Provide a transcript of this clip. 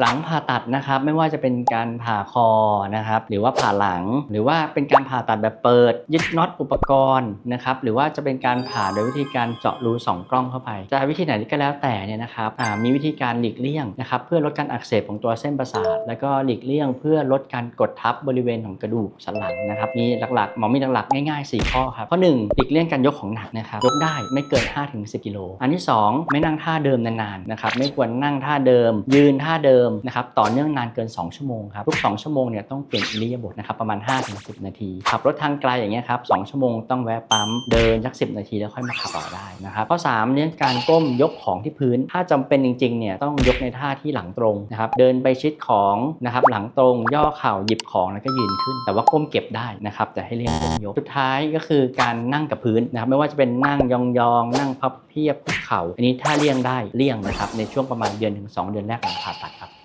หลังผ่าตัดนะครับไม่ว่าจะเป็นการผ่าคอนะครับหรือว่าผ่าหลัง หรือว่าเป็นการผ่าตัดแบบเปิด ยึดน็อตอุปกรณ์นะครับหรือว่าจะเป็นการผ่าโดยวิธีการเจาะรูสองกล้องเข้าไป จะวิธีไหนก็แล้วแต่เนี่ยนะครับมีวิธีการหลีกเลี่ยงนะครับเพื่อลดการอักเสบของตัวเส้นประสาท แล้วก็หลีกเลี่ยงเพื่อลดการกดทับบริเวณของกระดูกสันหลังนะครับมีหลักๆหมอมีหลักๆง่ายๆ 4 ข้อครับข้อหนึ่งหลีกเลี่ยงการยกของหนักนะครับยกได้ไม่เกิน 5-10กิโลอันที่สองไม่นั่งท่าเดิมนานๆนะครับไม่ควรนั่งท่าเดิม ยืนท่าเดิมนะครับต่อเนื่องนานเกิน 2 ชั่วโมงครับทุก 2 ชั่วโมงเนี่ยต้องเปลี่ยนอิริยาบถนะครับประมาณ 5-10 นาทีขับรถทางไกลอย่างเงี้ยครับ2ชั่วโมงต้องแวะปั๊มเดินสัก 10 นาทีแล้วค่อยมาขับต่อได้นะครับข้อ3เนี่ยการก้มยกของที่พื้น ถ้าจำเป็นจริงๆเนี่ยต้องยกในท่าที่หลังตรงนะครับเดินไปชิดของนะครับหลังตรงย่อเข่าหยิบของแล้วก็ยืนขึ้น แต่ว่าก้มเก็บได้นะครับแต่ให้เลี่ยงก้มยกสุดท้ายก็คือการนั่งกับพื้นนะครับไม่ว่าจะเป็นนั่งยองๆนั่งพับเพียบคุกเข่าอันนี้ถ้าเลี่ยงได้เลี่ยงนะครับในช่วงประมาณเดือนถึงสองเดือนแรกหลังผ่าตัดครับ